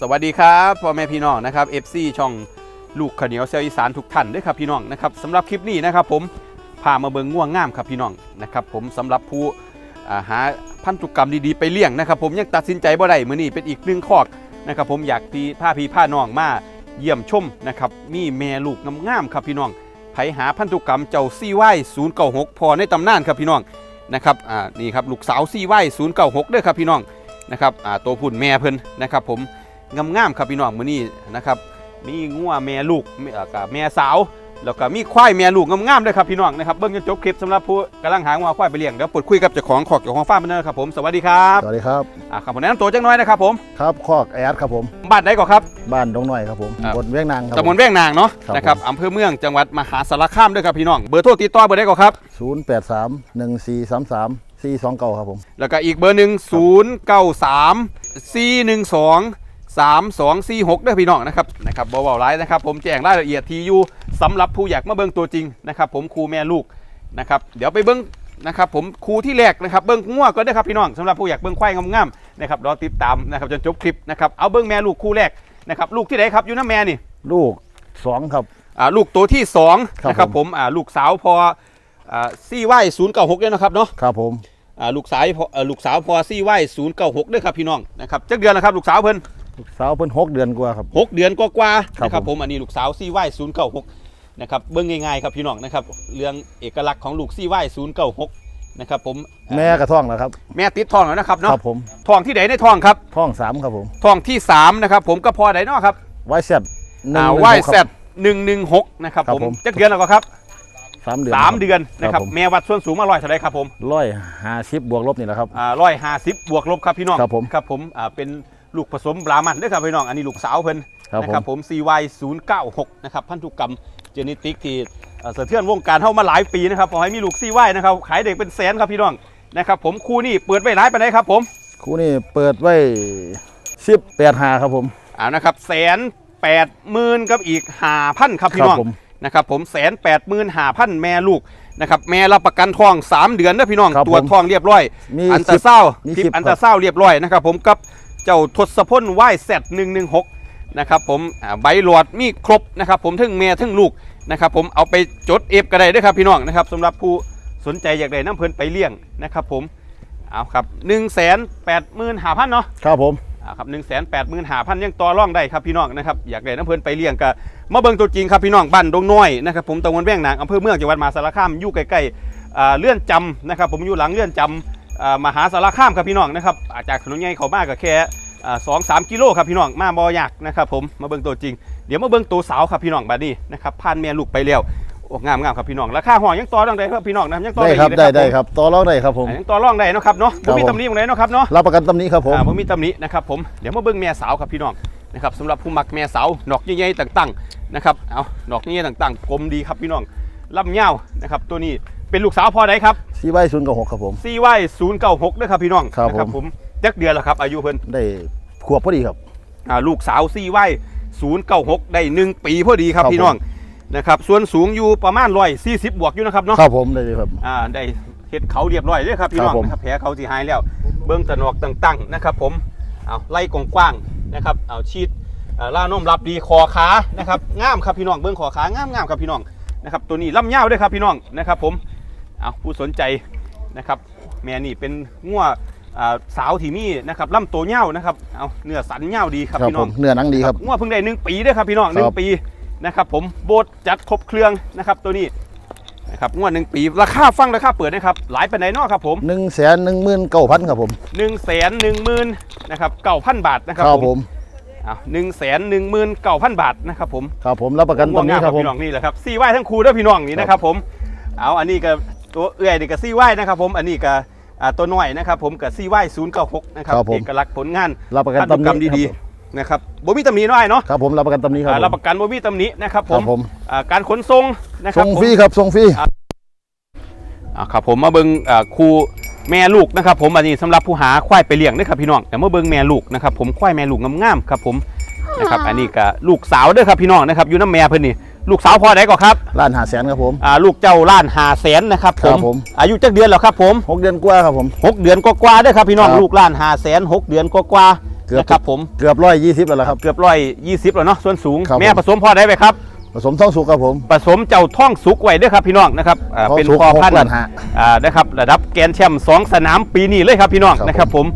สวัสดีครับพ่อแม่พี่น้องนะครับ FC ช่องลูกขาเหนียวเซลอีสานทุกท่านด้วยครับพี่น้องนะครับสำหรับคลิปนี้นะครับผมพามาเบิงง่วงงามครับพี่น้องนะครับผมสำหรับผู้าหาพันธุกรรมดีๆไปเลี้ยงนะครับผมยังตัดสินใจบ่ได้มื้อนี้เป็นอีกหนึ่งคอกนะครับผมอยากพี่พาพี่พาน้องมาเยี่ยมชมนะครับมีแม่ลูกงามๆครับพี่น้องไผหาพันธุกรรมเจ้าซี่ไว้096พอในตำนานครับพี่น้องนะครับอ่านี่ครับลูกสาวซี่ไว้096เก่าหกด้อครับพี่น้องนะครับอ่าตัวพุ่นแม่เพิ่นนะครับผม งามๆครับพี่น้องมื้อนี้นะครับมีงัวแม่ลูกมีเอ่อกับแม่สาว แล้วก็มีควายแม่ลูกงามๆด้วยครับพี่น้องนะครับเบิ่งจนจบคลิปสำหรับผู้กำลังหางัวควายไปเลี้ยงเดี๋ยวปลดคุยกับเจ้าของขอกเจ้าของฟาร์มกันนะครับผมสวัสดีครับสวัสดีครับอ่าครับผมแนะนำตัวจังน้อยนะครับผมครับคอกแอดครับผมบ้านไหนก่อนครับบ้านดงหน่อยครับผมครับบนเวียงนางครับตำบลแว่งนางเนาะครับนะครับผมอำเภอเมืองจังหวัดมหาสารคามด้วยครับพี่น้องเบอร์โทรติดต่อเบอร์ได้ก่อนครับศูนย์แปดสามหนึ่งสี่สามสามสี่สองเก้าครับผมแล้วก็อีกเบอร์หนึ่ง0 9 3 4 1 2 3 2 4 6ด้วยพี่น้องนะครับนะครับเบาๆไลน์นะครับ ผมแจ้งรายละเอียดทีอยู่สำหรับผู้อยากมาเบิ่งตัวจริงนะครับผมครูแม่ลูกนะครับเดี๋ยวไปเบิ่งนะครับผมครูที่แรกนะครับเบิ่งง่วก็ได้ครับพี่น้องสำหรับผู้อยากเบิ่งควายงามๆนะครับรอติดตามนะครับจนจบคลิปนะครับเอาเบิ่งแม่ลูกคู่แรกนะครับลูกที่ไหนครับอยู่น้าแม่นี่ลูกสองครับอ่าลูกตัวที่สองครับนะครับผผมมอ่าลูกสาวพออ่าซี่ไหวศูนย์เก้าหกเนี่ยนะครับเนาะครับผมอ่าลูกสาวพอเอ่อลูกสาวพอซี่ไหวศูนย์เก้าหกด้วยครับพี่น้องนะครับจักเดือนแล้วครับลูกสาวเพิ่น ลูกสาวเพิ่นหกเดือนกว่าครับ หกเดือนกว่าๆครับนะครับผผมมอันนี้ลูกสาวซี่ไหวศูนย์เก้าหกนะครับเบิ้งง่ายๆครับพี่น้องนะครับเรื่องเอกลักษณ์ของลูกซี่ไหวศูนย์เก้าหกนะครับผมแม่กระท่องแล้วครับ แม่ติดทองแล้วนะครับคเนาะรับผมทองที่ไหนในทองครับท่องสามครับผมทองที่สามนะครับผมก็พอไดเนาะครับไว้เสร็จหนึ่งอ่าหนึ่งไหวหกแซครัดหนึ่งหนึ่งหกนะครับครับผมผม จักเดือนแล้วก็ครับสามเดือนสามเดือนนะครับผมแม่วัดส่วนสูงมาร้อยเท่าไรครับผม ร้อยห้าสิบบวกลบนี่แหละครับอ่าร้อยห้าสิบบวกลบครับพี่น้องครับผม ครับผมอ่าเป็น ลูกผสมบรามันด้วยครับพี่น้องอันนี้ลูกสาวเพิ่นครับนะผมครับผม CY 096 นะครับพันธุกรรมเจเนติกที่เอ่อสะเทือนวงการเข้ามาหลายปีนะครับขอให้มีลูก CY นะครับขายเด็กเป็นแสนครับพี่น้องนะครับผมคู่นี้เปิดไว้ร้ายไปไหนใดครับผม คู่นี้เปิดไว้สิบแปดหาครับผมอ่านะครับแสนแปดหมื่นกับอีกห้าพันครับพี่น้องครับผม นะครับผมแสนแปดหมื่นห้าพันแม่ลูกนะครับแม่รับประกันทอง3เดือนนะพี่น้องครับตรวจผมทองเรียบร้อย มีอันตราเศร้ามีทิปสิบอันตราเศร้าเรียบร้อยนะครับผมกับ เจ้าทศพลไหวแซดหนึ่งหนึ่งหกนะครับผมอ่าใบหลอดมีครบนะครับผมทั้งแม่ทั้งลูกนะครับผมเอาไปจดเอฟก็ได้เด้วยครับพี่น้องนะครับสำหรับผู้สนใจอยากได้น้ำเพลินไปเลี้ยงนะครับผมเอาครับหนึ่งแสนแปดหมื่นห้าพันเนาะครับผมอ่าครับหนึ่งแสนแปดหมื่นห้าพันยังต่อร่องได้ครับพี่น้องนะครับอยากได้น้ำเพลินไปเลี้ยงก็มาเบิ่งตัวจริงครับพี่น้องบ้านดงน้อยนะครับผมตำบลแว่งนางอำเภอเมืองจังหวัดมหาสารคามอยู่ใกล้ๆอ่าเลื่อนจำนะครับผมอยู่หลังเลื่อนจำอ่า มหาสารคามครับพี่น้องนะครับอ่าจากถนนใหญ่เขามากก็แค่อ่าสองสามกิโลครับพี่น้องมาบอยากนะครับผมมาเบิ่งตัวจริง เดี๋ยวมาเบิ่งตัวสาวครับพี่น้องบัดนี้นะครับผ่านแม่ลูกไปแล้วโอ้งามงามครับพี่น้องราคาห้องยังต่อรองได้ครับพี่น้องนะยังต่อได้ได้ครับอีกได้นะได้ผมครับต่อรองได้ครับผมอ่ายังต่อรองได้เนาะครับเนาะครับบ่มีผมตำหนิตรงไหนเนาะครับเนาะรับประกันตำหนี้ครับผมอ่าผมมีตำหนินะครับผมเดี๋ยวมาเบิ่งแม่สาวครับพี่น้องนะครับสำหรับผู้มักแม่สาวดอกใหญ่ๆต่างๆนะครับเอาดอกใหญ่ๆต่างๆกลมดีครับพี่น้องลำเงาวนะครับตัวนี้ เป็นลูกสาวพอไดครับซีไว้ศูนย์กับหกครับผม CY 096ด้วยครับพี่น้องครับนะผมผมจักเดือนแล้วครับอายุเพิ่นได้ขวบพอดีครับอ่าลูกสาว CY 096ได้หนึ่งปีพอดีครับครับ พี่น้องนะครับส่วนสูงอยู่ประมาณ140บวกอยู่นะครับเนาะครับผมได้เลยครับ อ่าได้เฮ็ดเขาเรียบร้อยเลยครับพี่น้องครับผม นะครับแผลเขาสีหายแล้ว เบื้องตะนอกต่างๆนะครับผมเอาไล่กว้างๆนะครับเอาชีดเอ่อล่านมรับดีคอขานะครับงามครับพี่น้องเบื้องคอขางามงามๆครับพี่น้องนะครับตัวนี้ล่ำยาวด้วยครับพี่น้องนะครับผม เอาผู้สนใจนะครับแม่นี่เป็นงัวอ่าสาวที่มีนะครับล่ำตัวเงาวนะครับเอาเนื้อสันเงาวดีครับครับพี่ผน้องมเนื้อหนังดีครับงัวเพิ่งได้หนึ่งปีด้วยครับพี่น้องหนึ่ครังบปีนะครับผมโบดจัดครบเครื่องนะครับตัวนี้นะครับงวดหนึ่งปีราคาฟังราคาเปิดนะครับหลายปันไดเนอกครับผมหนึ่งแสนหนึ่งหมื่นเก้าพันครับผมหนึ่งแสนหนึ่งหมื่นนะครับเก้าพันบาทนะครับครับผมอ้าวหนึ่งแสนหนึ่งหมื่นเก้าพันบาทนะครับผมครับผมรับประกันตำหนี้ครับผมพี่น้องนี่แหละครับซี่ไหวทั้งครูด้วยพี่น้องนี่นะครับผมเอาอันนี้ก็ ตัวเอื้อยนี่ก็ซี่ไหวนะครับผมอันนี้ก็อ่าตัวน้อยนะครับผมกับซี่ไหวศูนย์เก้าหกนะครับครับผม เอกลักษณ์ผลงานรับประกันพันธุตำหกรรมนี้ดีๆนะครับบ่มีตำหนิน้อยเนาะครับผมรับประกันตำหนี้ครับอ่าผมรับประกันบ่มีตำหนินะครับผครัมบผม อ่าการขนส่งนะครัส่บงผม ฟรีครับส่งฟรี อ่าครับผมมาเบิ่งอ่าครูแม่ลูกนะครับผมอันนี้สำหรับผู้หาควายไปเลี้ยงนะครับพี่น้องแต่มาเบิ่งแม่ลูกนะครับผมควายแม่ลูกงามๆครับผมนะครับอันนี้ก็ลูกสาวเด้อครับพี่น้องนะครับอยู่น้ำแม่เพิ่นนี่ ลูกสาวพอได้ก่อนครับล้านหาแสนครับผมอ่าลูกเจ้าล้านหาแสนนะครับผครัมบผม อายุจักเดือนแล้วครับผมหกเดือนกว่าครับผมหกเดือนกว่าๆเด้อครับพี่น้องครับลูกล้านหาแสนหกเดือนกว่าๆเกือบนะครับผมเกือบร้อยยี่สิบแล้วล่ะครับเกือบร้อยยี่สิบแล้วเนาะส่วนสูงครับแม่ผมผสมพ่อได้ไหมครับผสมท้องสุกครับผมผสมเจ้าท่องสุกไว้เด้วยครับพี่น้องนะครับอ่าท้องเป็นสุกพ่อพันหกล้านธุ์ห้าอ่านะครับระดับแกรนด์แชมป์สองสนามปีนี้เลยครับพี่น้องครับนะครับผม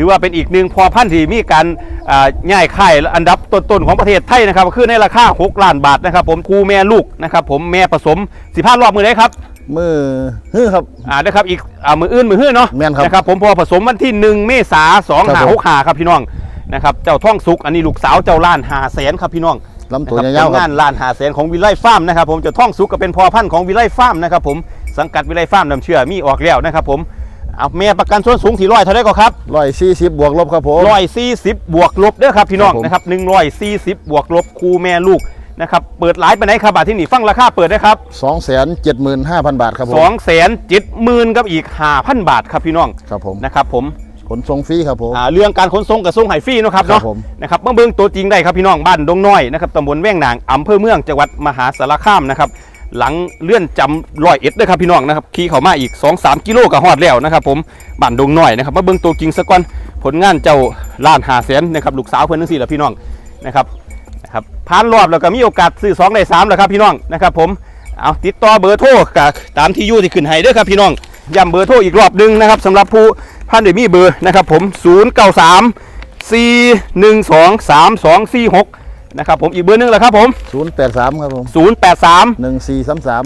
ถือว่าเป็นอีกหนึ่งพ่อพันธุ์ที่มีการอ่าง่ายค่ายอันดับต้นๆของประเทศไทยนะครับคือในราคา6ล้านบาทนะครับ ผมครูแม่ลูกนะครับ ผมแม่ผสม15รอบมือได้ครับมือฮื้อครับอ่านะครับอีกอ่ามืออื่นมือหื้อเนาะแม่นครับนะครับผมพอผสมวันที่ 1 เมษาสองครับหาผมหกหาครับพี่น้องนะครับเจ้าท่องสุกอันนี้ลูกสาวเจ้าล้านหาแสนครับพี่น้องลำตัวนะครับยาวๆคผลรังาบนล้านหาแสนของวิไลฟาร์มนะครับผมเจะท่องสุกก็เป็นพ่อพันธุ์ของวิไลฟาร์มนะครับผมสังกัดวิไลฟาร์มนำเชื่อมีออกแล้วนะครับผม เอาแม่ประกันส่วนสูงที่ร้อยเท่าไรก็ครับร้อยสี่สิบบวกลบครับผมร้อยสี่สิบบวกลบเด้อครับพี่น้องครับผมนะครับหนึ่งร้อยสี่สิบบวกลบครูแม่ลูกนะครับเปิดไลฟ์ไปไหนครับบาทที่นี่ฟังราคาเปิดได้ครับสองแสนเจ็ดหมื่นห้าพันบาทครับผสอมงแสนเจ็ดหมื่นกับอีกห้าพันบาทครับพี่น้องครับผมนะครับผมขนส่งฟรีครับผมอ่าเรื่องการขนส่งกับส่งไห้ฟรีเนาะครับครัเนาะบผมนะครับมาเบิ่งตัวจริงได้ครับพี่น้องบ้านดงน้อยนะครับตำบลแว่งนางอำเภอเมืองจังหวัดมหาสารคามนะครับ หลังเลื่อนจำร้อยเอ็ดด้วยครับพี่น้องนะครับขี่เข้ามาอีก 2-3 กิโลก็ฮอดแล้วนะครับผมบ้านดงหน้อยนะครับมาเบิ่งตัวจริงสักก่อนผลงานเจ้าล้านหาแสนนะครับลูกสาวเพิ่อนทั้งสี่แหละพี่น้องนะครับนะครับผ่านรอบแล้วก็มีโอกาสซื้อ2ได้3แล้วครับพี่น้องนะครับผมเอาติดต่อเบอร์โทรกับตามที่อยู่ที่ขึ้นให้ด้อครับพี่น้องย้ำเบอร์โทรอีกรอบหนึงนะครับสำหรับผู้พันเดมีเบอร์นะครับผม 093 4 1 2 3 2 4 6 นะครับผมอีกเบอร์หนึงแหละครับผม ศูนย์แปดสามครับผม083 หนึ่งสี่สามสาม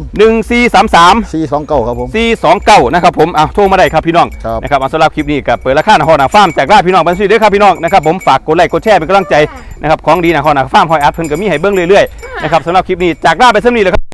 1433 สี่สองเก้าครับผม 429นะครับผมเอาโทรมาได้ครับพี่น้องครับ นะครับเอาสำหรับคลิปนี้กับเปิดราคาหนาฮอหนาฟาร์มแจกราดพี่น้องบัญชีด้วยครับพี่น้องนะครับผมฝากกดไลค์กดแชร์เป็นกำลังใจนะครับของดีหนาฮอหนาฟาร์มฮอยอาร์ตเพิ่นก็มีให้เบิ้งเรื่อยๆนะครับสำหรับคลิปนี้จากราดไปสำนีเลยครับ